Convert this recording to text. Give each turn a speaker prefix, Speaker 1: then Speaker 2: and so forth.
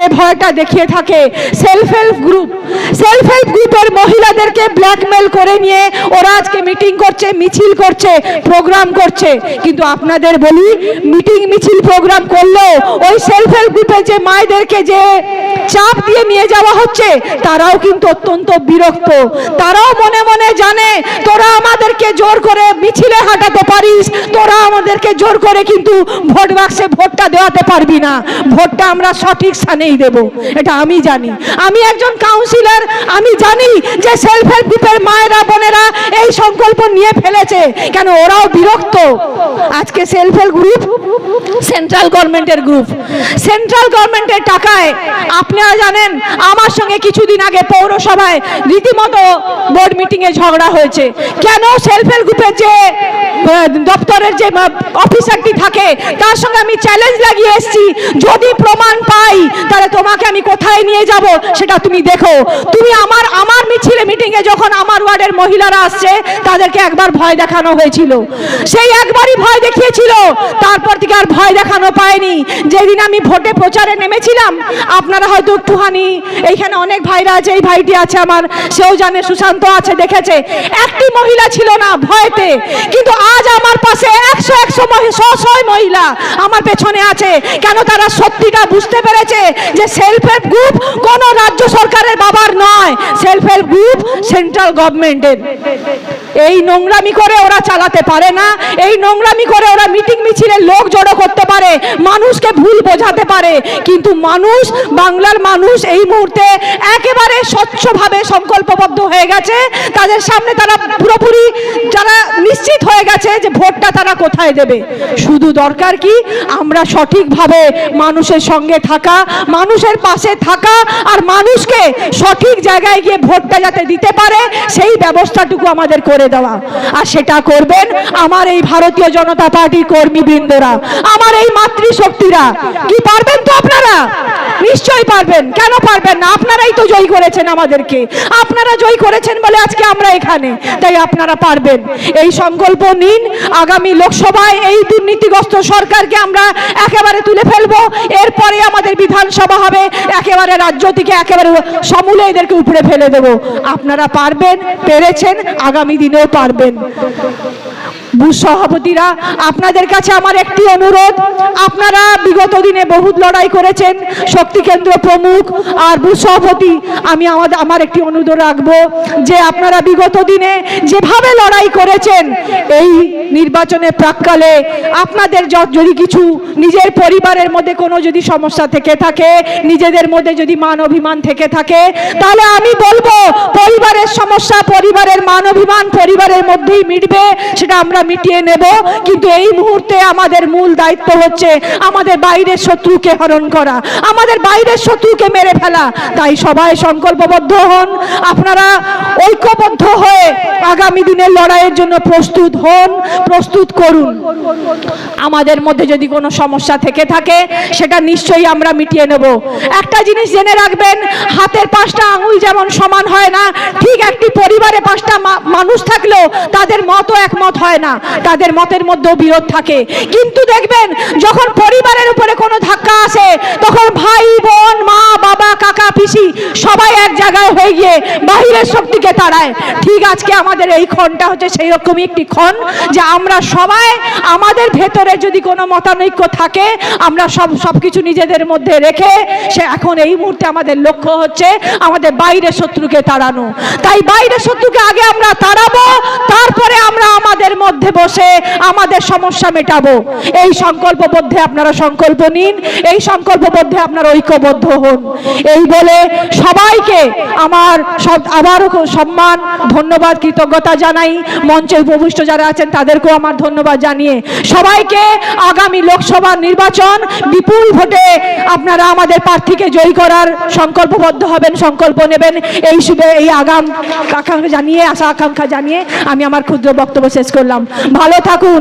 Speaker 1: যে ভয়টা দেখিয়ে থাকে self help group self help গ্রুপের মহিলাদেরকে ব্ল্যাকমেল করে নিয়ে ওরা আজকে মিটিং করছে, মিছিল করছে প্রোগ্রাম করছে। কিন্তু আপনাদের বলি মিটিং মিছিল প্রোগ্রাম করলেও ওই সেলফ হেল্প গ্রুপে যে মায়েদেরকে যে চাপ দিয়ে নিয়ে যাওয়া হচ্ছে, তারাও কিন্তু অত্যন্ত বিরক্ত। তারাও মনে মনে জানে, তোরা আমাদেরকে জোর করে মিছিলে হাঁটাতে পারিস, তোরা আমাদেরকে জোর করে কিন্তু ভোট বাক্সে ভোটটা দেওয়াতে পারবি না। ভোটটা আমরা সঠিক স্থানেই দেব। এটা আমি জানি। আমি একজন কাউন্সিলর আমি জানি যে সেলফ হেল্প গ্রুপের মায়েরা, বোনেরা এই সংকল্প নিয়ে ফেলেছে। কেন ওরাও বিরক্ত? আজকে সেলফ হেল্প গ্রুপ সেন্ট্রাল গভর্নমেন্টের গ্রুপ সেন্ট্রাল গভর্নমেন্টের টাকায় আপনারা জানেন, আমার সঙ্গে কিছুদিন আগে পৌরসভায় রীতিমতো বোর্ড মিটিংয়ে ঝগড়া হয়েছে। কেন সেলফ হেল্প গ্রুপের যে দপ্তরের যে অফিসারটি থাকে, তার সঙ্গে আমি চ্যালেঞ্জ লাগিয়ে এসেছি। যদি প্রমাণ পাই তাহলে তোমাকে আমি কোথায় নিয়ে যাব সেটা তুমি দেখো। তুমি আমার আমার মিছিলে মিটিংয়ে যখন আমার ওয়ার্ডের মহিলারা আসছে, তাদেরকে একবার ভয় দেখানো হয়েছিল। সেই একবারই ভয় থেকে আর ভয় দেখানো পায়নি যেদিন আমি ভোটে প্রচারে নেমেছিলাম, আপনারা হয়তো একটুখানি এইখানে অনেক ভাইরা আছে, এই ভাইটি আছে আমার, সেও জানে, সুশান্ত আছে, দেখেছে। একটি মহিলা ছিল না ভয়তে, কিন্তু আজ আমার পাশে একশো একশো ছয় মহিলা আমার পেছনে আছে। কেন তারা সত্যিটা বুঝতে পেরেছে যে সেলফ হেল্প গ্রুপ কোনো রাজ্য সরকারের বাবার নয়। সেলফ হেল্প গ্রুপ সেন্ট্রাল গভর্নমেন্টের এই নোংরামি করে ওরা চালাতে পারে না, এই নোংরামি করে ওরা মিটিং মিছিলে লোক জড়ো করতে পারে, মানুষকে ভুল বোঝাতে পারে। কিন্তু মানুষ, বাংলার মানুষ এই মুহূর্তে একেবারে স্বচ্ছভাবে সংকল্পবদ্ধ হয়ে গেছে। তাদের সামনে তারা পুরোপুরি যারা নিশ্চিত হয়ে গেছে যে ভোটটা তারা কোথায় দেবে। শুধু দরকার কি? আমরা সঠিকভাবে মানুষের সঙ্গে থাকা, মানুষের পাশে থাকা আর মানুষকে সঠিক জায়গায় গিয়ে ভোটটা যাতে দিতে পারে, সেই ব্যবস্থাটুকু আমাদের করে দেওয়া। আর সেটা করবেন আমার এই ভারতীয় জনতা পার্টির কর্মীবৃন্দরা, আমার এই মাতৃশক্তিরা। কি পারবেন তো আপনারা? নিশ্চয়ই পারবেন। কেন পারবেন না? আপনারাই তো জয় করেছেন আমাদেরকে। আপনারা জয় করেছেন বলে আজকে আমরা এখানে। তাই আপনারা পারবেন। এই সংকল্প নিন। আগামী লোকসভায় এই দুর্নীতিগ্রস্ত সরকারকে আমরা একেবারে তুলে ফেলব। এরপরে আমাদের বিধানসভা হবে, একেবারে রাজ্য থেকে একেবারে সমূলে এদেরকে উপরে ফেলে দেব। আপনারা পারবেন, পেরেছেন, আগামী দিনেও পারবেন। বুথ সভাপতিরা আপনাদের কাছে আমার একটি অনুরোধ। আপনারা বিগত দিনে বহুত লড়াই করেছেন, শক্তি কেন্দ্র প্রমুখ আর বুথ সভাপতি আমি আমাদের আমার একটি অনুরোধ রাখব যে আপনারা বিগত দিনে যেভাবে লড়াই করেছেন, এই নির্বাচনে প্রাককালে আপনাদের যদি কিছু নিজের পরিবারের মধ্যে কোনো যদি সমস্যা থেকে থাকে, নিজেদের মধ্যে যদি মান অভিমান থেকে থাকে, তাহলে আমি বলব, পরিবারের সমস্যা মান অভিমান পরিবারের মধ্যেই মিটবে, সেটা আমরা মিটিয়ে নেব। কিন্তু এই মুহূর্তে আমাদের মূল দায়িত্ব হচ্ছে আমাদের বাইরের শত্রুকে হরণ করা, আমাদের বাইরের শত্রুকে মেরে ফেলা। তাই সবাই সংকল্পবদ্ধ হন। আপনারা ঐক্যবদ্ধ হয়ে আগামী দিনের লড়াইয়ের জন্য প্রস্তুত হন, প্রস্তুত করুন। আমাদের মধ্যে যদি কোনো সমস্যা থেকে থাকে, সেটা নিশ্চয়ই আমরা মিটিয়ে নেব। একটা জিনিস জেনে রাখবেন, হাতের পাঁচটা আঙুল যেমন সমান হয় না, ঠিক একটি পরিবারে পাঁচটা মা- মানুষ থাকলেও তাদের মতও একমত হয় না। তাদের মতের মধ্যেও বিরোধ থাকে। কিন্তু দেখবেন, যখন পরিবারের উপরে কোনো ধাক্কা আসে, তখন ভাই, বোন, মা, বাবা, কাকা, পিসি সবাই এক জায়গায় হয়ে গিয়ে বাহিরের শক্তিকে তাড়ায়। ঠিক আজকে আমাদের এই ক্ষণটা হচ্ছে সেই রকমই একটি ক্ষণ যে আমরা সবাই আমাদের ভেতরে যদি কোনো মতানৈক্য থাকে, আমরা সব সব কিছু নিজেদের মধ্যে রেখে সে এখন এই মুহূর্তে আমাদের লক্ষ্য হচ্ছে আমাদের বাইরের শত্রুকে তাড়ানো। তাই বাইরের শত্রুকে আগে আমরা তাড়াবো, তারপরে আমরা আমাদের মধ্যে বসে আমাদের সমস্যা মেটাবো। এই সংকল্পবদ্ধে আপনারা সংকল্প নিন, এই সংকল্পবদ্ধে আপনারা ঐক্যবদ্ধ হন। এই বলে সবাইকে আমার আবারও সম্মান, ধন্যবাদ, কৃতজ্ঞতা জানাই। মঞ্চে উপবিষ্ট যারা আছেন, তাদেরকেও আমার ধন্যবাদ জানিয়ে সবাইকে আগামী লোকসভা নির্বাচন বিপুল ভোটে আপনারা আমাদের প্রার্থীকে জয়ী করার সংকল্পবদ্ধ হবেন, সংকল্প নেবেন। এই শুভে এই আগাম আকাঙ্ক্ষা জানিয়ে আশা আকাঙ্ক্ষা জানিয়ে আমি আমার ক্ষুদ্র বক্তব্য শেষ করলাম। ভালো থাকুন।